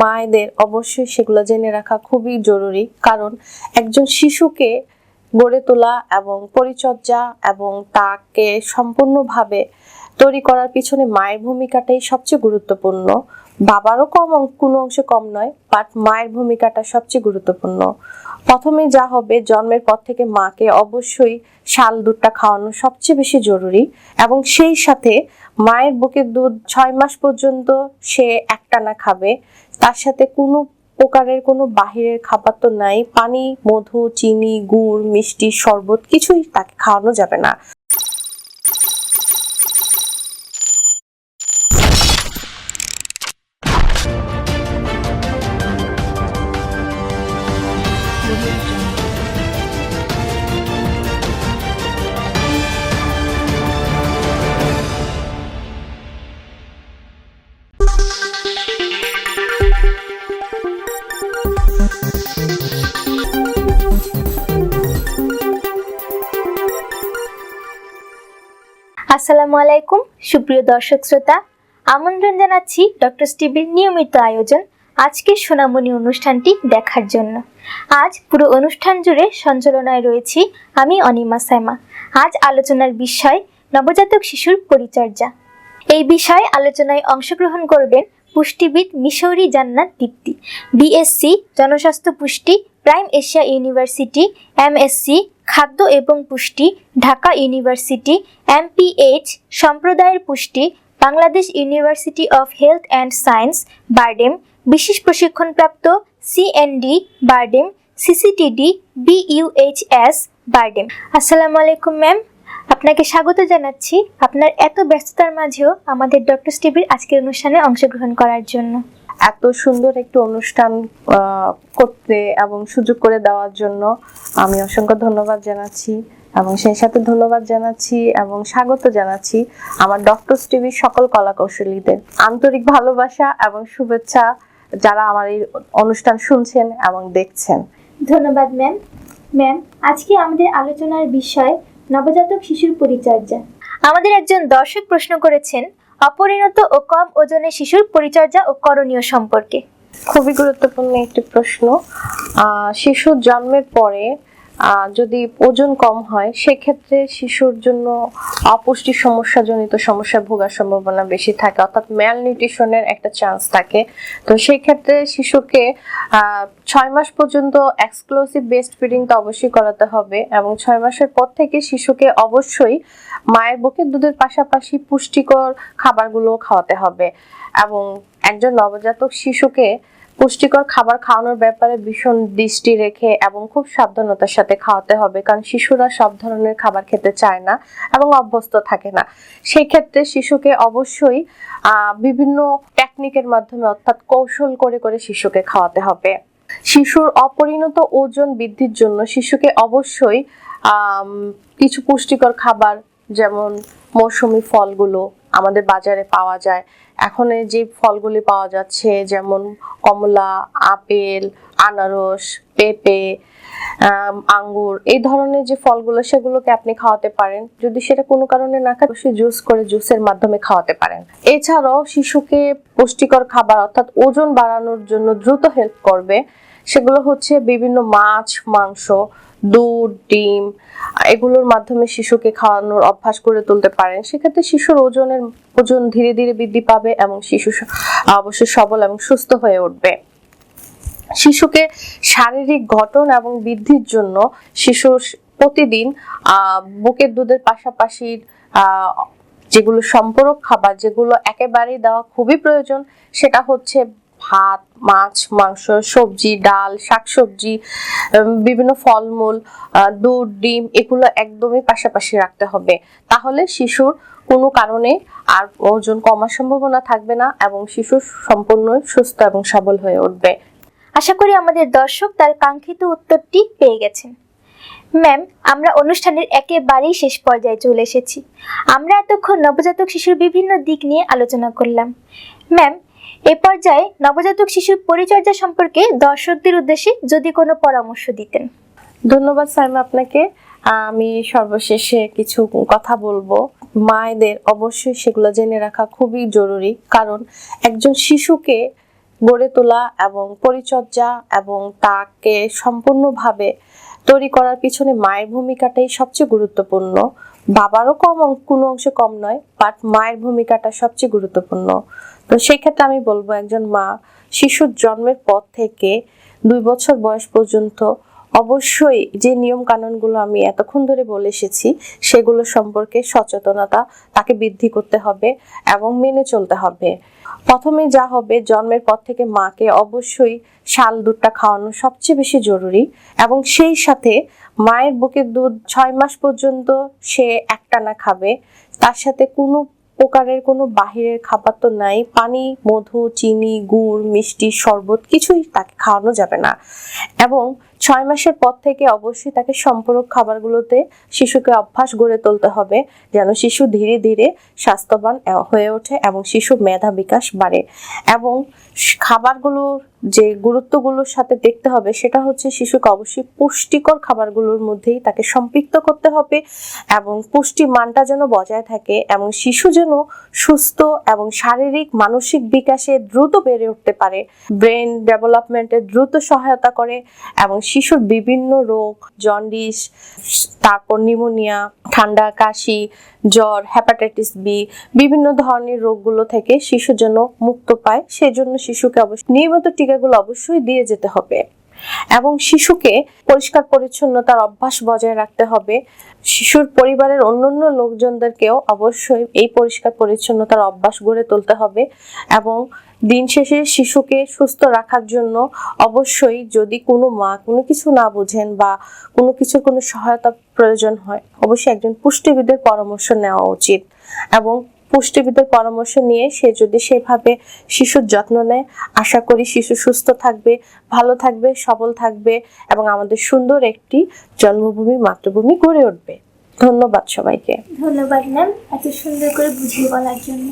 মায়েদের অবশ্যই সেগুলো জেনে রাখা খুবই জরুরি। কারণ একজন শিশুকে গড়ে তোলা এবং পরিচর্যা এবং তাকে সম্পূর্ণভাবে তৈরি করার পিছনে মায়ের ভূমিকাটাই সবচেয়ে গুরুত্বপূর্ণ। বাবারও কম কোনো অংশে কম নয় বাট মায়ের ভূমিকাটা সবচেয়ে গুরুত্বপূর্ণ। প্রথমে যা হবে, জন্মের পর থেকে মাকে অবশ্যই শাল দুধটা খাওয়ানো সবচেয়ে বেশি জরুরি এবং সেই সাথে মায়ের বুকের দুধ ছয় মাস পর্যন্ত সে একটানা খাবে। তার সাথে কোনো প্রকারের কোনো বাহিরের খাবার তো নাই, পানি, মধু, চিনি, গুড়, মিষ্টি, শরবত কিছুই তাকে খাওয়ানো যাবে না। আসসালামু আলাইকুম, সুপ্রিয় দর্শক শ্রোতা। আমন্ত্রণ জানাচ্ছি ডক্টর স্টিভির নিয়মিত আয়োজন, আজকের সোনামণি অনুষ্ঠানটি দেখার জন্য। আজ পুরো অনুষ্ঠান জুড়ে সঞ্চালনায় রয়েছি আমি অনিমা সাইমা। আজ আলোচনার বিষয় নবজাতক শিশুর পরিচর্যা। এই বিষয়ে আলোচনায় অংশগ্রহণ করবেন পুষ্টিবিদ মিশৌরি জান্নাত দীপ্তি বিএসসি জনস্বাস্থ্য পুষ্টি প্রাইম এশিয়া ইউনিভার্সিটি এমএসসি খাদ্য এবং পুষ্টি, ঢাকা ইউনিভার্সিটি এমপিএইচ সম্প্রদায়ের পুষ্টি, Bangladesh university of health and science, BIRDEM, বিশেষ প্রশিক্ষণপ্রাপ্ত CND BIRDEM CCTD BUHS BIRDEM. আসসালামু আলাইকুম, ম্যাম। আপনাকে স্বাগত জানাচ্ছি আপনার এত ব্যস্ততার মাঝেও আমাদের ডক্টর স্টিভির আজকের অনুষ্ঠানে অংশগ্রহণ করার জন্য। এত সুন্দর একটি অনুষ্ঠান আহ, করতে এবং সুযোগ করে দেওয়ার জন্য আমি অসংখ্য ধন্যবাদ জানাচ্ছি এবং সেই সাথে ধন্যবাদ জানাচ্ছি এবং স্বাগত জানাচ্ছি আমার ডক্টর টিভির সকল কলা কৌশলীদের আন্তরিক ভালোবাসা এবং শুভেচ্ছা যারা আমার এই অনুষ্ঠান শুনছেন এবং দেখছেন। ধন্যবাদ ম্যাম ম্যাম আজকে আমাদের আলোচনার বিষয় নবজাতক শিশুর পরিচর্যা। আমাদের একজন দর্শক প্রশ্ন করেছেন অপরিণত ও কম ওজনের শিশুর পরিচর্যা ও করণীয় সম্পর্কে। খুবই গুরুত্বপূর্ণ একটি প্রশ্ন। শিশু জন্মের পরে যদি ওজন কম হয়, সেক্ষেত্রে শিশুর জন্য অপুষ্টি সমস্যাজনিত সমস্যায় ভোগার সম্ভাবনা বেশি থাকে, অর্থাৎ ম্যাল নিউট্রিশনের একটা চান্স থাকে। তো সেই ক্ষেত্রে শিশুকে ছয় মাস পর্যন্ত এক্সক্লুসিভ বেস্ট ফিডিং তো অবশ্যই করাতে হবে এবং ছয় মাসের পর থেকে শিশুকে অবশ্যই মায়ের বুকের দুধের পাশাপাশি পুষ্টিকর খাবারগুলো খাওয়াতে হবে। এবং একজন নবজাতক শিশুকে পুষ্টিকর খাবার খাওয়ানোর ব্যাপারে ভীষণ দৃষ্টি রেখে এবং খুব সাবধানতার সাথে খাওয়াতে হবে, কারণ শিশুরা সব ধরনের খাবার খেতে চায় না এবং অভ্যস্ত থাকে না। সেই ক্ষেত্রে শিশুকে অবশ্যই বিভিন্ন টেকনিকের মাধ্যমে অর্থাৎ কৌশল করে করে শিশুকে খাওয়াতে হবে। শিশুর অপরিণত ওজন বৃদ্ধির জন্য শিশুকে অবশ্যই কিছু পুষ্টিকর খাবার, যেমন মৌসুমী ফলগুলো আমাদের বাজারে পাওয়া যায় এখন যে ফলগুলি পাওয়া যাচ্ছে, যেমন কমলা, আপেল, আনারস, পেঁপে আঙ্গুর, এই ধরনের যে ফলগুলো সেগুলোকে আপনি খাওয়াতে পারেন। যদি সেটা কোনো কারণে না খায় সে জুস করে জুসের মাধ্যমে খাওয়াতে পারেন। এছাড়াও শিশুকে পুষ্টিকর খাবার, অর্থাৎ ওজন বাড়ানোর জন্য দ্রুত হেল্প করবে সেগুলো হচ্ছে বিভিন্ন মাছ, মাংস, দুধ, ডিম, এগুলোর মাধ্যমে শিশুকে খাওয়ানোর অভ্যাস করে তুলতে পারেন। সেক্ষেত্রে শিশুর ওজনের, ওজন ধীরে ধীরে বৃদ্ধি পাবে এবং শিশু অবশ্যই সবল এবং সুস্থ হয়ে উঠবে। শিশুকে শারীরিক গঠন এবং বৃদ্ধির জন্য শিশুর প্রতিদিন বুকের দুধের পাশাপাশি যেগুলো সম্পূরক খাবার, যেগুলো একেবারেই দেওয়া খুবই প্রয়োজন, সেটা হচ্ছে ভাত, মাছ, মাংস, সবজি, ডাল, শাকসবজি বিভিন্ন ফলমূল দুধ, ডিম, এগুলো একদমই পাশাপাশি রাখতে হবে। তাহলে শিশুর কোনো কারণে আর ওজন কমার সম্ভাবনা থাকবে না এবং শিশু সম্পূর্ণ সুস্থ এবং সবল হয়ে উঠবে। আশা করি আমাদের দর্শক তার কাঙ্ক্ষিত উত্তরটি পেয়ে গেছেন। ম্যাম, আমরা অনুষ্ঠানের একেবারেই শেষ পর্যায়ে চলে এসেছি। আমরা এতক্ষণ নবজাতক শিশুর বিভিন্ন দিক নিয়ে আলোচনা করলাম। ম্যাম এ পর্যায়ে নবজাতক শিশুর পরিচর্যা সম্পর্কে দর্শকদের উদ্দেশ্যে যদি কোনো পরামর্শ দিতেন। ধন্যবাদ সাইমা আপনাকে আমি সর্বশেষে কিছু কথা বলব। মায়েদের অবশ্যই সেগুলো জেনে রাখা খুবই জরুরি, কারণ একজন শিশুকে গড়ে তোলা এবং পরিচর্যা এবং তাকে সম্পূর্ণভাবে তৈরি করার পিছনে মায়ের ভূমিকাটাই সবচেয়ে গুরুত্বপূর্ণ। বাবারও কম কোনো অংশে কম নয় বাট মায়ের ভূমিকাটা সবচেয়ে গুরুত্বপূর্ণ। তো সেই ক্ষেত্রে আমি বলব একজন মা, শিশুর জন্মের পর থেকে দুই বছর বয়স পর্যন্ত অবশ্যই যে নিয়ম কানুনগুলো আমি এতক্ষণ ধরে বলে এসেছি, সেগুলো সম্পর্কে সচেতনতা তাকে বৃদ্ধি করতে হবে এবং মেনে চলতে হবে। প্রথমে যা হবে, জন্মের পর থেকে মাকে অবশ্যই শাল, দুধটা খাওয়ানো সবচেয়ে বেশি জরুরি এবং সেই সাথে মায়ের বুকের দুধ ছয় মাস পর্যন্ত সে একটানা খাবে। তার সাথে কোনো প্রকারের কোনো বাহিরের খাবার তো নাই, পানি, মধু, চিনি, গুড়, মিষ্টি, শরবত কিছুই তাকে খাওয়ানো যাবে না। এবং ছয় মাসের পর থেকে অবশ্যই তাকে সম্পূরক খাবারগুলোতে শিশুকে অভ্যাস গড়ে তুলতে হবে, যেন শিশু ধীরে ধীরে স্বাস্থ্যবান হয়ে ওঠে এবং শিশু মেধা বিকাশ বাড়ে। এবং খাবারগুলোর যে গুরুত্বগুলোর সাথে দেখতে হবে সেটা হচ্ছে শিশুকে অবশ্যই পুষ্টিকর খাবারগুলোর মধ্যেই তাকে সম্পৃক্ত করতে হবে এবং পুষ্টি মানটা যেন বজায় থাকে এবং শিশু যেন সুস্থ এবং শারীরিক, মানসিক বিকাশে দ্রুত বেড়ে উঠতে পারে, ব্রেন ডেভেলপমেন্টে দ্রুত সহায়তা করে এবং শিশুর বিভিন্ন রোগ, জন্ডিস, তারপর নিউমোনিয়া ঠান্ডা, কাশি, জ্বর হ্যাপাটাইটিস বি বিভিন্ন ধরনের রোগগুলো থেকে শিশু যেন মুক্ত পায়, সেজন্য শিশুকে অবশ্যই নিয়মিত টিকাগুলো অবশ্যই দিয়ে যেতে হবে। এবং শিশুকে পরিষ্কার পরিচ্ছন্নতার অভ্যাস বজায় রাখতে হবে। শিশুর পরিবারের অন্যান্য লোকজনদেরকেও অবশ্যই এই পরিষ্কার পরিচ্ছন্নতার অভ্যাস গড়ে তুলতে হবে। এবং দিন শেষে শিশুকে সুস্থ রাখার জন্য অবশ্যই যদি কোনো মা কোনো কিছু না বুঝেন বা কোনো কিছুর কোনো সহায়তা প্রয়োজন হয়, অবশ্যই একজন পুষ্টিবিদের পরামর্শ নেওয়া উচিত। এবং পুষ্টিবিদের পরামর্শ নিয়ে সে যদি সেভাবে শিশুর যত্ন নেয়, আশা করি শিশু সুস্থ থাকবে, ভালো থাকবে, সবল থাকবে এবং আমাদের সুন্দর একটি জন্মভূমি, মাতৃভূমি গড়ে উঠবে। ধন্যবাদ সবাইকে। ধন্যবাদ ম্যাম এত সুন্দর করে বুঝিয়ে বলার জন্য।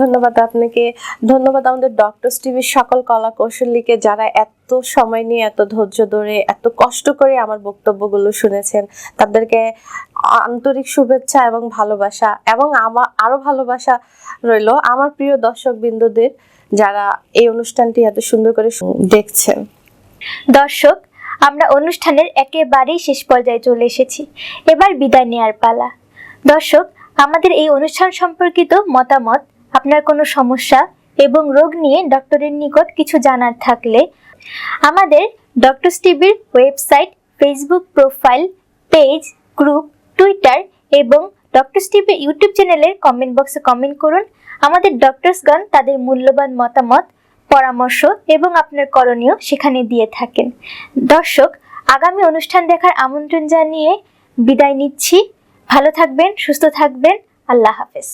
ধন্যবাদ আপনাকে। ধন্যবাদ আমাদের ডক্টর টিভির সকল কলা কৌশলীকে যারা এত সময় নিয়ে, এত ধৈর্য ধরে, এত কষ্ট করে আমার বক্তব্যগুলো শুনেছেন। তাদেরকে আন্তরিক শুভেচ্ছা এবং ভালোবাসা এবং আমার আরও ভালোবাসা রইল আমার প্রিয় দর্শক বিন্দুদের যারা এই অনুষ্ঠানটি এত সুন্দর করে দেখছেন। দর্শক, আমরা অনুষ্ঠানের একেবারেই শেষ পর্যায়ে চলে এসেছি। এবার বিদায় নেওয়ার পালা। দর্শক, আমাদের এই অনুষ্ঠান সম্পর্কিত মতামত আপনার কোনো সমস্যা এবং রোগ নিয়ে ডক্টরের নিকট কিছু জানার থাকলে আমাদের ডক্টর টিভির website, Facebook profile page, group, Twitter এবং ডক্টর টিভির ইউটিউব চ্যানেলের কমেন্ট বক্সে কমেন্ট করুন। আমাদের ডক্টরসগণ তাদের মূল্যবান মতামত, পরামর্শ এবং আপনার করণীয় সেখানে দিয়ে থাকেন। দর্শক, আগামী অনুষ্ঠান দেখার আমন্ত্রণ জানিয়ে বিদায় নিচ্ছি। ভালো থাকবেন, সুস্থ থাকবেন। আল্লাহ হাফেজ।